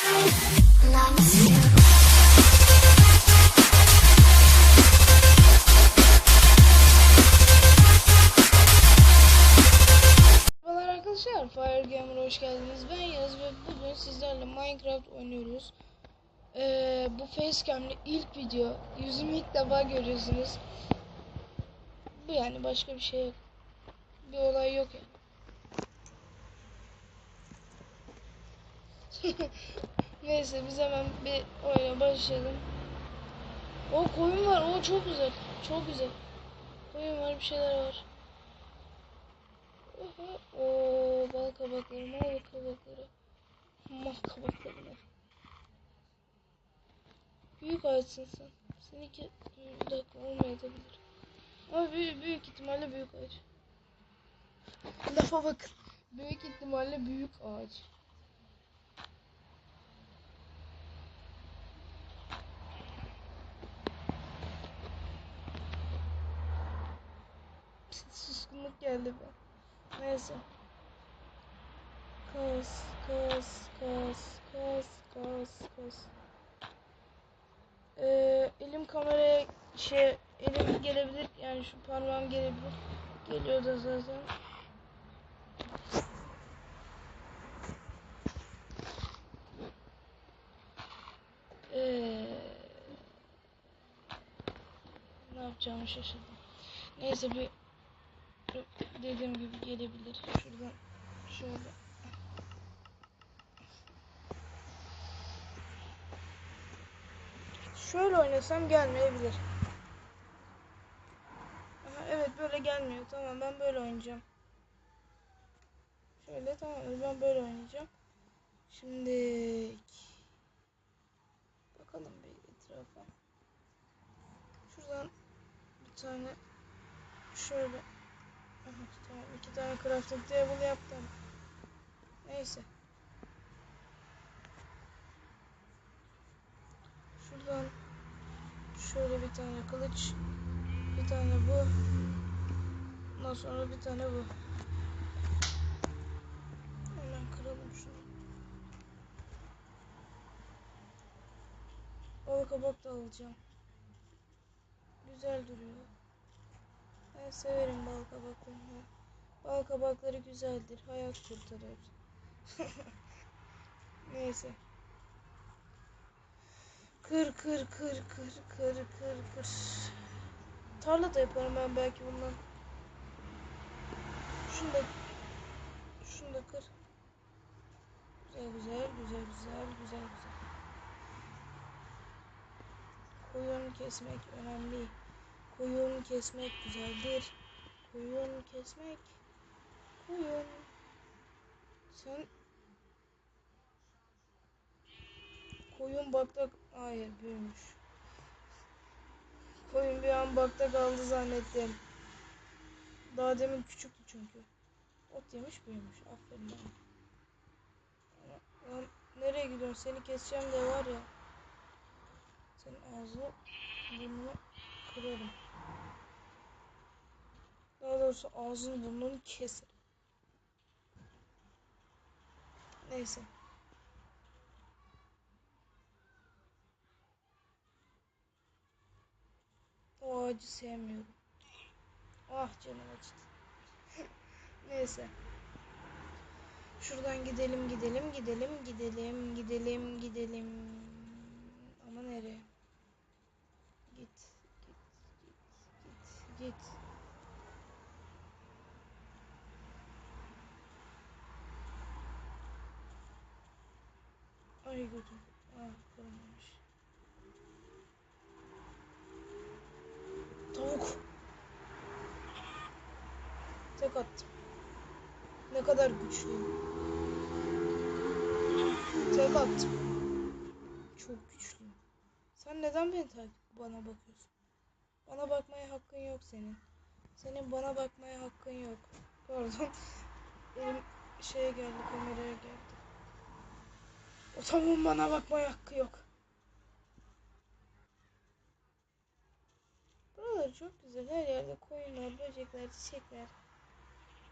Arkadaşlar, Fire Gamer'a hoş geldiniz. Ben Yaz ve bugün sizlerle Minecraft oynuyoruz. Ee, bu facecam'li ilk video. Yüzümü ilk defa görüyorsunuz. Bu yani başka bir şey yok. Bir olay yok yani. Neyse biz hemen bir oyuna başlayalım. O koyun var, o çok güzel. Çok güzel. Koyun var, bir şeyler var. Oo, bal kabakları, mal kabakları. Mal kabakları? Büyük ağaçsın sen. Seninki bir dakika olmayabilir. Ama büyük, büyük ihtimalle büyük ağaç. Lafa bakın. Büyük ihtimalle büyük ağaç. Geldi be. Neyse. Kas, kas, kas, kas, kas, kas. Ee, elim kameraya şey, elim gelebilir. Yani şu parmağım gelebilir. Geliyor da zaten. Ee, ne yapacağımı şaşırdım. Neyse bir dediğim gibi gelebilir. Şuradan şöyle. Şöyle oynasam gelmeyebilir. Aha, evet böyle gelmiyor. Tamam ben böyle oynayacağım. Şöyle tamam ben böyle oynayacağım. Şimdi bakalım bir etrafa. Şuradan bir tane şöyle Aha, tamam iki tane crafting table yaptım. Neyse. Şuradan şöyle bir tane kılıç, bir tane bu. Ondan sonra bir tane bu. Hemen kıralım şunu. Bal kabak da alacağım. Güzel duruyor. Ben severim bal kabaklarını. Bal kabakları güzeldir. Hayat kurtarır. Neyse. Kır kır kır kır kır kır kır. Tarla da yaparım ben belki bundan. Şunu da şunu da kır. Güzel güzel güzel güzel güzel güzel. Koyun kesmek önemli. Koyun kesmek güzeldir. Koyun kesmek. Koyun. Sen koyun bakta hayır büyümüş. Koyun bir an bakta kaldı zannettim. Daha demin küçüktü çünkü. Ot yemiş büyümüş. Aferin bana. Lan nereye gidiyorsun? Seni keseceğim de var ya. Senin ağzını burnunu kırarım. Daha doğrusu ağzını burnunu keserim. Neyse. O ağacı sevmiyorum. Ah canım acıdı. Neyse. Şuradan gidelim gidelim gidelim gidelim gidelim gidelim. Ama nereye? Git git git. Ay götür. Ah kırılmamış. Tavuk. Tek attım. Ne kadar güçlüyüm. Tek attım. Çok güçlüyüm. Sen neden beni takip bana bakıyorsun? Bana bakmaya hakkın yok senin. Senin bana bakmaya hakkın yok. Pardon. Elim şeye geldi, kameraya geldi. O tavuğun bana bakmaya hakkı yok. Buralar çok güzel. Her yerde koyunlar, böcekler, çiçekler.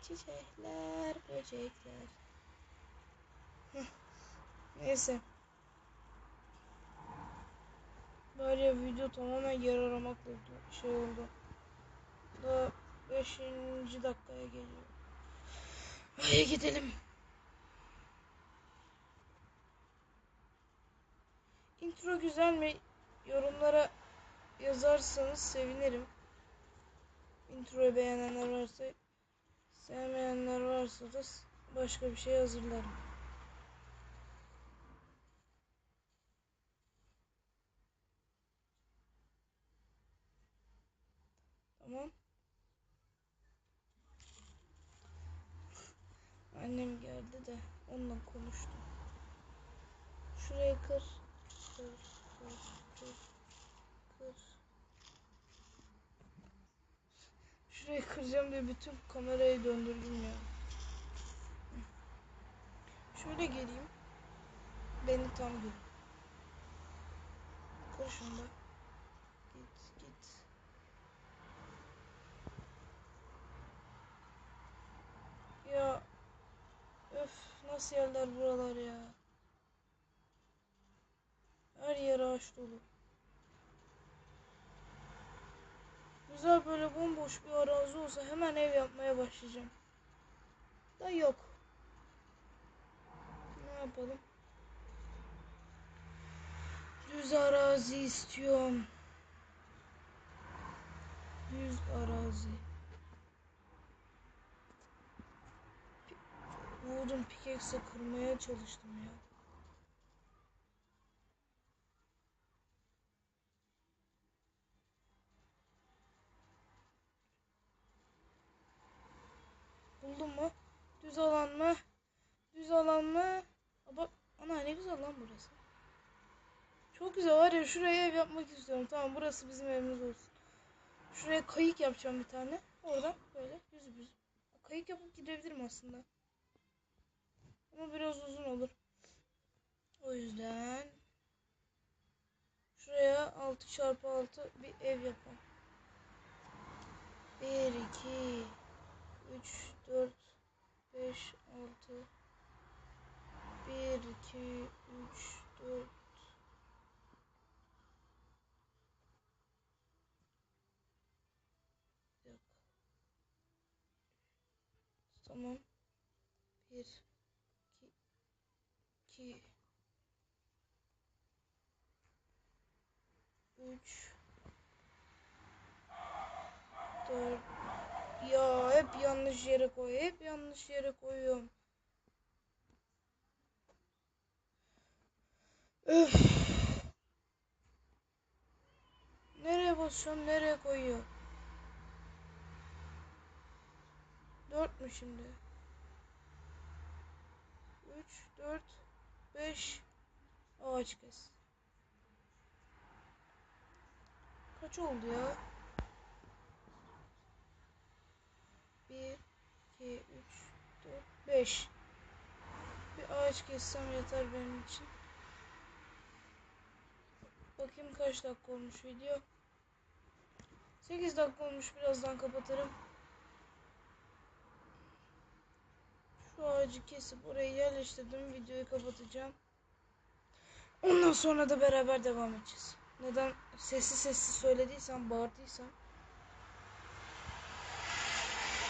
Çiçekler, böcekler. Neyse. Ya video tamamen yer aramakla şey oldu. Daha 5. dakikaya geliyor. Hadi gidelim. Intro güzel mi? Yorumlara yazarsanız sevinirim. Introyu beğenenler varsa, sevmeyenler varsa da başka bir şey hazırlarım. Tamam. Annem geldi de onunla konuştum. Şurayı kır. Kır, kır, kır, kır. Şurayı kıracağım diye bütün kamerayı döndürdüm ya. Şöyle geleyim. Beni tam gör. Kır şunu. Git, git. Ya öf nasıl yerler buralar ya. Her yer ağaç dolu. Güzel böyle bomboş bir arazi olsa hemen ev yapmaya başlayacağım. Da yok. Ne yapalım? Düz arazi istiyorum. Düz arazi. Wooden pickaxe kırmaya çalıştım ya. Buldum mu? Düz alan mı? Düz alan mı? Bak ana ne güzel lan burası. Çok güzel var ya şuraya ev yapmak istiyorum. Tamam burası bizim evimiz olsun. Şuraya kayık yapacağım bir tane. Oradan böyle yüzüp yüzüp. Kayık yapıp gidebilirim aslında. Ama biraz uzun olur. O yüzden şuraya 6 çarpı 6 bir ev yapalım. 1, 2, 3, 4, 5, 6 1, 2, 3, 4 Yok. Tamam. 1 2 2 3 4 Ya hep yanlış yere koy. Hep yanlış yere koyuyorum. Öf. Nereye basıyorum? Nereye koyuyor? Dört mü şimdi? Üç, dört, beş. Ağaç kes. Kaç oldu ya? Bir, iki, üç, dört, beş. Bir ağaç kessem yeter benim için. Bakayım kaç dakika olmuş video. 8 dakika olmuş birazdan kapatırım. Şu ağacı kesip oraya yerleştirdim. Videoyu kapatacağım. Ondan sonra da beraber devam edeceğiz. Neden sessiz sessiz söylediysem, bağırdıysam.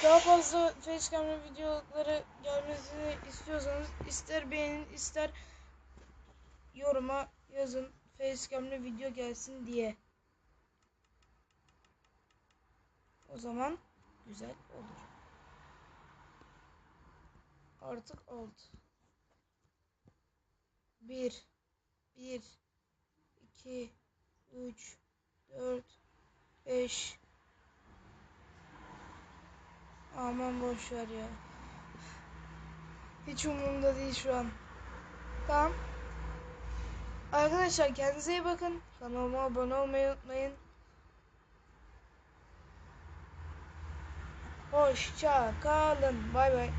Daha fazla facecam'lı videoları gelmesini istiyorsanız ister beğenin ister yoruma yazın facecam'lı video gelsin diye. O zaman güzel olur. Artık alt. Bir, bir, iki, üç, dört, beş. Aman boş ver ya. Hiç umurumda değil şu an. Tamam. Arkadaşlar kendinize iyi bakın. Kanalıma abone olmayı unutmayın. Hoşça kalın. Bay bay.